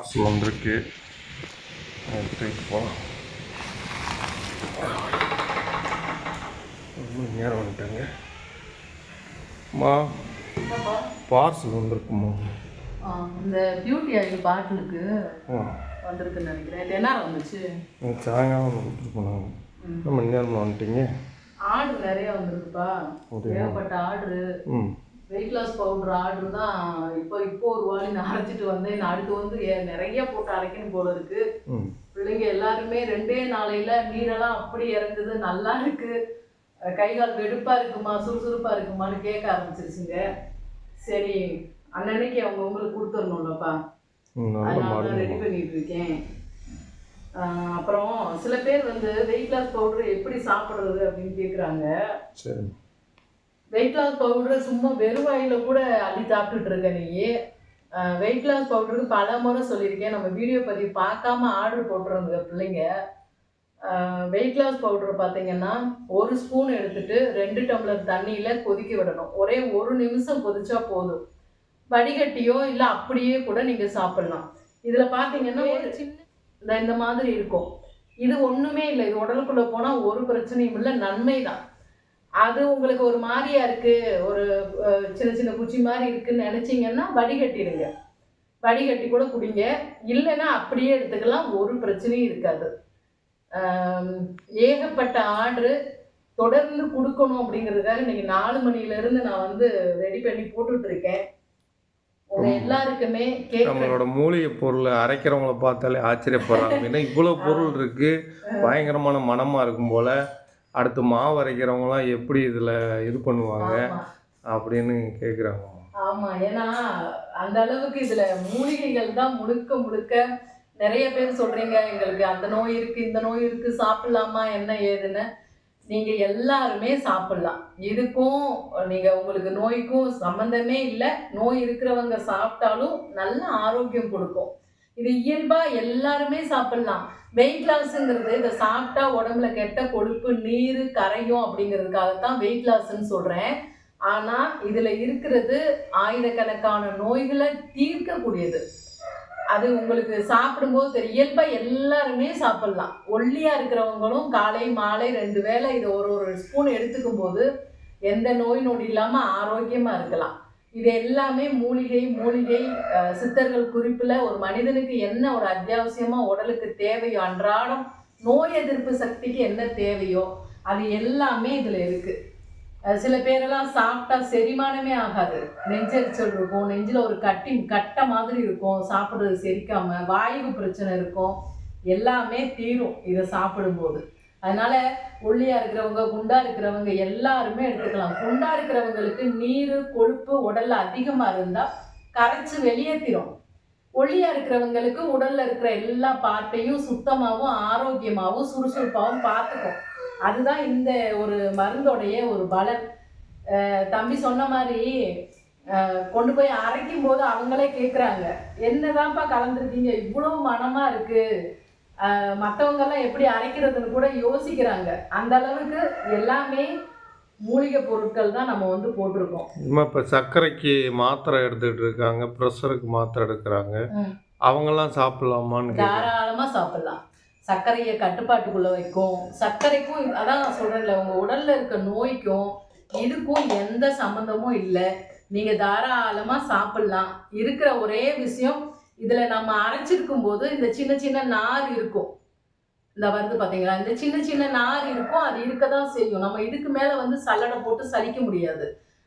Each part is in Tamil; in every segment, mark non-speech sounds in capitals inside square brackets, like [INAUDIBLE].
பார்சல் வந்திருக்கு எடுத்துக்கிட்டு போகலாம் மணி நேரம் வந்துட்டாங்க அம்மா பார்சல் வந்திருக்குமா இந்த பியூட்டி ஆயில் பாட்டிலுக்கு வந்திருக்குன்னு நினைக்கிறேன் இது என்ன வந்துச்சு சாயங்காலம் ஒரு மணி நேரம் வந்துட்டீங்க ஆர்டர் நிறைய வந்திருக்குப்பா ஏகப்பட்ட ஆர்டரு ம் வெயிட் லாஸ் பவுடர் ஆர்டர் தான் இப்போ இப்போ ஒரு வாலி நான் அரைச்சிட்டு வந்தேன். நான் அடுத்து வந்து நிறைய போட்டு அரைக்கணும் போல இருக்கு. பிள்ளைங்க எல்லாருமே ரெண்டே நாளையில நீரெல்லாம் அப்படி இறங்குது நல்லா இருக்கு. கை கால் வெடுப்பா இருக்குமா சுறுசுறுப்பா இருக்குமான்னு கேட்க ஆரம்பிச்சிருச்சுங்க. சரி அன்னன்னைக்கு அவங்க உங்களுக்கு கொடுத்துடணும்லப்பா. அதனால ரெடி பண்ணிட்டு இருக்கேன் அப்புறம் சில பேர் வந்து வெயிட் லாஸ் பவுடர் எப்படி சாப்பிட்றது அப்படின்னு கேட்குறாங்க சரி. வெயிட் லாஸ் பவுடர் சும்மா வெறும் வாயில கூட அள்ளி சாப்பிட்டுட்டு இருக்க நீ வெயிட் லாஸ் பவுடருக்கு பல முறை சொல்லியிருக்கேன். நம்ம வீடியோ பதிவு பார்க்காம ஆர்டர் போட்டுருங்க பிள்ளைங்க வெயிட் லாஸ் பவுடர் பார்த்தீங்கன்னா ஒரு ஸ்பூன் எடுத்துட்டு ரெண்டு டம்ளர் தண்ணியில் கொதிக்க விடணும். ஒரே ஒரு நிமிஷம் கொதிச்சா போதும். வடிகட்டியோ இல்லை அப்படியே கூட நீங்கள் சாப்பிடலாம். இதில் பார்த்தீங்கன்னா ஒரு சின்ன இந்த இந்த மாதிரி இருக்கும். இது ஒன்றுமே இல்லை. இது உடலுக்குள்ளே போனால் ஒரு பிரச்சனையும் இல்லை. நன்மை தான் அது உங்களுக்கு ஒரு மாதிரியா இருக்கு ஒரு சின்ன சின்ன குச்சி மாதிரி இருக்குன்னு நினைச்சீங்கன்னா வடிகட்டிடுங்க. வடிகட்டி கூட குடிங்க. இல்லைன்னா அப்படியே எடுத்துக்கலாம். ஒரு பிரச்சனையும் இருக்காது. ஏகப்பட்ட ஆர்டரு தொடர்ந்து கொடுக்கணும் அப்படிங்கிறதுக்காக இன்னைக்கு நாலு மணில இருந்து நான் வந்து ரெடி பண்ணி போட்டுட்டு இருக்கேன் உங்க எல்லாருக்குமே நம்மளோட மூலிகை பொருளை அரைக்கிறவங்கள பார்த்தாலே ஆச்சரியப்படுறாங்க. ஏன்னா இவ்வளோ பொருள் இருக்கு. பயங்கரமான மனமாக இருக்கும் போல. அடுத்து மாவு அரைக்கிறவங்களாம் எப்படி இதில் இது பண்ணுவாங்க அப்படின்னு கேட்குறாங்க ஆமா ஏன்னா அந்த அளவுக்கு இதுல மூலிகைகள் தான் முழுக்க முழுக்க நிறைய பேர் சொல்றீங்க எங்களுக்கு அந்த நோய் இருக்கு இந்த நோய் இருக்கு சாப்பிடலாமா என்ன ஏதுன்னு. நீங்க எல்லாருமே சாப்பிடலாம். இதுக்கும் நீங்க உங்களுக்கு நோய்க்கும் சம்மந்தமே இல்லை. நோய் இருக்கிறவங்க சாப்பிட்டாலும் நல்ல ஆரோக்கியம் கொடுக்கும். இது இயல்பா எல்லாருமே சாப்பிடலாம். வெயிட் லாஸ்ங்கிறது இதை சாப்பிட்டா உடம்புல கெட்ட கொழுப்பு நீர் கரையும் அப்படிங்கிறதுக்காகத்தான் வெயிட் லாஸ்ன்னு சொல்றேன். ஆனா இதுல இருக்கிறது ஆயிரக்கணக்கான நோய்களை தீர்க்கக்கூடியது. அது உங்களுக்கு சாப்பிடும்போது தெரியும். இயல்பா எல்லாருமே சாப்பிடலாம். ஒல்லியா இருக்கிறவங்களும் காலை மாலை ரெண்டு வேளை இதை ஒரு ஒரு ஸ்பூன் எடுத்துக்கும் போது எந்த நோய் நொடி இல்லாம ஆரோக்கியமா இருக்கலாம். இது எல்லாமே மூலிகை மூலிகை சித்தர்கள் குறிப்பில் ஒரு மனிதனுக்கு என்ன ஒரு அத்தியாவசியமாக உடலுக்கு தேவையோ அன்றாடம் நோய் எதிர்ப்பு சக்திக்கு என்ன தேவையோ அது எல்லாமே இதில் இருக்குது சில பேரெல்லாம் சாப்பிட்டா செரிமானமே ஆகாது. நெஞ்சரிச்சல் இருக்கும் நெஞ்சில் ஒரு கட்டி கட்டை மாதிரி இருக்கும் சாப்பிட்றது செரிக்காமல் வாயு பிரச்சனை இருக்கும் எல்லாமே தீரும் இதை சாப்பிடும்போது. அதனால ஒல்லியா இருக்கிறவங்க குண்டா இருக்கிறவங்க எல்லாருமே எடுத்துக்கலாம். குண்டா இருக்கிறவங்களுக்கு நீர் கொழுப்பு உடல்ல அதிகமா இருந்தா கரைச்சு வெளியேற்றிடும் ஒல்லியா இருக்கிறவங்களுக்கு உடல்ல இருக்கிற எல்லா பார்ட்டையும் சுத்தமாகவும் ஆரோக்கியமாகவும் சுறுசுறுப்பாகவும் பார்த்துக்கும் அதுதான் இந்த ஒரு மருந்தோடைய ஒரு பலன். தம்பி சொன்ன மாதிரி கொண்டு போய் அரைக்கும் போது அவங்களே கேட்குறாங்க என்னதான்ப்பா கலந்துருக்கீங்க? இவ்வளவு மனமா இருக்கு. எல்லாம் எப்படி அரைக்கிறதுன்னு கூட யோசிக்கிறாங்க. அந்த அளவுக்கு எல்லாமே மூலிகை பொருட்கள் தான் நம்ம வந்து போட்டிருக்கோம். இனிமே இப்போ சர்க்கரைக்கு மாத்திரை எடுத்துக்கிட்டு இருக்காங்க ப்ரெஷருக்கு மாத்திரை எடுக்கிறாங்க. அவங்கெல்லாம் சாப்பிடலாமான்னு கேட்குறாங்க தாராளமா சாப்பிடலாம். சர்க்கரையை கட்டுப்பாட்டுக்குள்ள வைக்கும். சர்க்கரைக்கும் அதான் நான் சொல்றேன்ல உங்க உடல்ல இருக்க நோய்க்கும் இதுக்கும் எந்த சம்மந்தமும் இல்லை. நீங்க தாராளமா சாப்பிடலாம். இருக்கிற ஒரே விஷயம் இதுல நம்ம அரைச்சிருக்கும் போது இந்த சின்ன சின்ன நார் இருக்கும். இந்த வருது பாத்தீங்களா? இந்த சின்ன சின்ன நார் இருக்கும். அது இருக்க தான் செய்யும். நம்ம இதுக்கு மேல வந்து சல்லடை போட்டு சலிக்க முடியாது.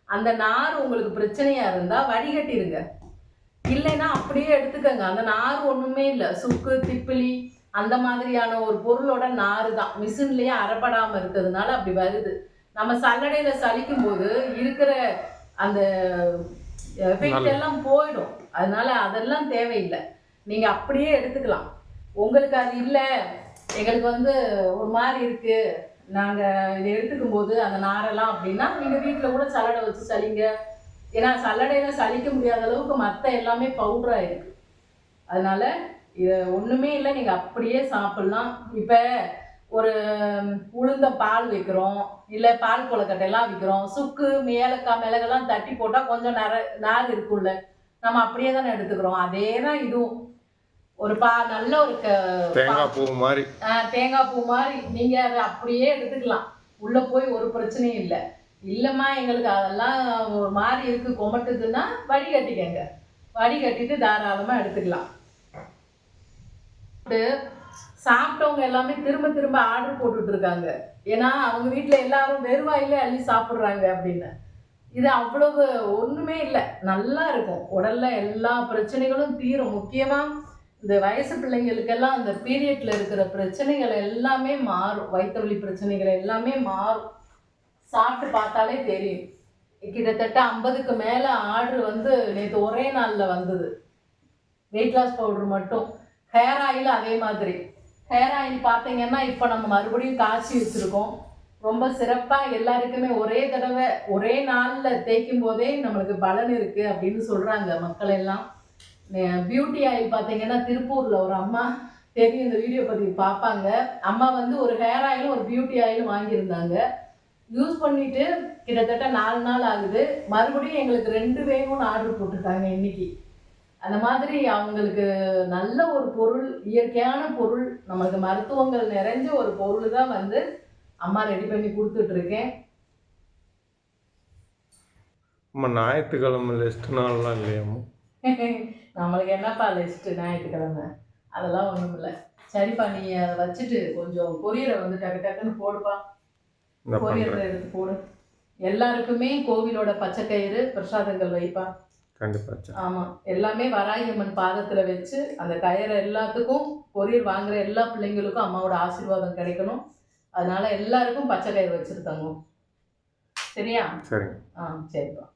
அந்த நார் உங்களுக்கு பிரச்சனையா இருந்தா வடிகட்டிருங்க. இல்லைன்னா அப்படியே எடுத்துக்கங்க. அந்த நார் ஒண்ணுமே இல்லை. சுக்கு திப்பிலி அந்த மாதிரியான ஒரு பொருளோட நார் தான் மிஷின்லயே அறப்படாம இருக்கிறதுனால அப்படி வருது. நம்ம சல்லடையில சலிக்கும் போது இருக்கிற அந்த எஃபெக்ட். எல்லாம் போயிடும். அதனால அதெல்லாம் தேவையில்லை. நீங்கள் அப்படியே எடுத்துக்கலாம். உங்களுக்கு அது இல்லை. எங்களுக்கு வந்து ஒரு மாதிரி இருக்குது நாங்கள் இதை எடுத்துக்கும் போது அந்த நாரெல்லாம் அப்படின்னா நீங்கள் வீட்டில் கூட சல்லடை வச்சு சளிங்க. ஏன்னா சல்லடையில் சலிக்க முடியாத அளவுக்கு மற்ற எல்லாமே பவுடராக இருக்குது அதனால் இது ஒன்றுமே இல்லை. நீங்கள் அப்படியே சாப்பிட்லாம். இப்போ ஒரு உளுந்த பால் வைக்கிறோம். இல்லை பால் கொலக்கட்டையெல்லாம் விற்கிறோம் சுக்கு ஏலக்காய் மிளகெல்லாம் தட்டி போட்டால் கொஞ்சம் நர நார் இருக்கும்ல. நம்ம அப்படியே தானே எடுத்துக்கிறோம். அதே தான் இதுவும். ஒரு பா நல்ல ஒரு தேங்காய் பூ மாதிரி. தேங்காய் பூ மாதிரி நீங்க அதை அப்படியே எடுத்துக்கலாம். உள்ள போய் ஒரு பிரச்சனையும் இல்லை. இல்லைம்மா எங்களுக்கு அதெல்லாம் ஒரு மாதிரி இருக்கு. கொமட்டுதுன்னா வடிகட்டிக்கங்க வடிகட்டிட்டு தாராளமா எடுத்துக்கலாம். சாப்பிட்டவங்க எல்லாமே திரும்ப திரும்ப ஆர்டர் போட்டுட்டு இருக்காங்க. ஏன்னா அவங்க வீட்ல எல்லாரும் வெறுவாயிலே அள்ளி சாப்பிட்றாங்க அப்படின்னு. இது அவ்வளவு ஒன்றுமே இல்லை. நல்லா இருக்கும். உடலில் எல்லா பிரச்சனைகளும் தீரும். முக்கியமாக இந்த வயசு பிள்ளைங்களுக்கெல்லாம் அந்த பீரியட்ல இருக்கிற பிரச்சனைகள் எல்லாமே மாறும். வயிற்று வலி பிரச்சனைகள் எல்லாமே மாறும். சாப்பிட்டு பார்த்தாலே தெரியும். கிட்டத்தட்ட ஐம்பதுக்கு மேலே ஆர்டர் வந்து நேற்று ஒரே நாளில் வந்தது. வெயிட் லாஸ் பவுடர் மட்டும். ஹேர் ஆயில் அதே மாதிரி. ஹேர் ஆயில் பார்த்தீங்கன்னா இப்போ நம்ம மறுபடியும் காய்ச்சி வச்சுருக்கோம். ரொம்ப சிறப்பாக எல்லாருக்குமே ஒரே தடவை ஒரே நாளில் தேய்க்கும் போதே நம்மளுக்கு பலன் இருக்குது அப்படின்னு சொல்கிறாங்க மக்கள் எல்லாம். பியூட்டி ஆயில் பார்த்தீங்கன்னா திருப்பூரில் ஒரு அம்மா தெரியும் இந்த வீடியோ பற்றி பார்ப்பாங்க. அம்மா வந்து ஒரு ஹேர் ஆயிலும் ஒரு பியூட்டி ஆயிலும் வாங்கியிருந்தாங்க. யூஸ் பண்ணிட்டு கிட்டத்தட்ட நாலு நாள் ஆகுது. மறுபடியும் எங்களுக்கு ரெண்டு வேணும்னு ஆர்டர் போட்டிருக்காங்க இன்னைக்கு. அந்த மாதிரி அவங்களுக்கு நல்ல ஒரு பொருள் இயற்கையான பொருள் நம்மளுக்கு மருத்துவங்கள் நிறைஞ்ச ஒரு பொருள் தான் வந்து அம்மா ரெடி பண்ணி கொடுத்துட்டு இருக்கேன் நம்ம ஞாயிற்றுக்கிழமை லெஸ்ட் நாள்லாம் இல்லையாம்மா? [LAUGHS] நம்மளுக்கு என்னப்பா லிஸ்ட்டு ஞாயிற்றுக்கிழமை? அதெல்லாம் ஒன்றும் இல்லை. சரிப்பா நீ அதை வச்சுட்டு கொஞ்சம் கொரியரை வந்து டக்கு டக்குன்னு போடுப்பா. கொரியரில் எடுத்து போடு. எல்லாருக்குமே கோவிலோட பச்சைக்கயிறு பிரசாதங்கள் வைப்பா. கண்டிப்பாக ஆமாம் எல்லாமே வராகி அம்மன் பாதத்தில் வச்சு அந்த கயிறை எல்லாத்துக்கும் கொரியர் வாங்குற எல்லா பிள்ளைங்களுக்கும் அம்மாவோட ஆசீர்வாதம் கிடைக்கணும். அதனால எல்லாருக்கும் பச்சை கயிறு வச்சுருக்காங்க. சரியா? சரிங்க. ஆ சரிப்பா.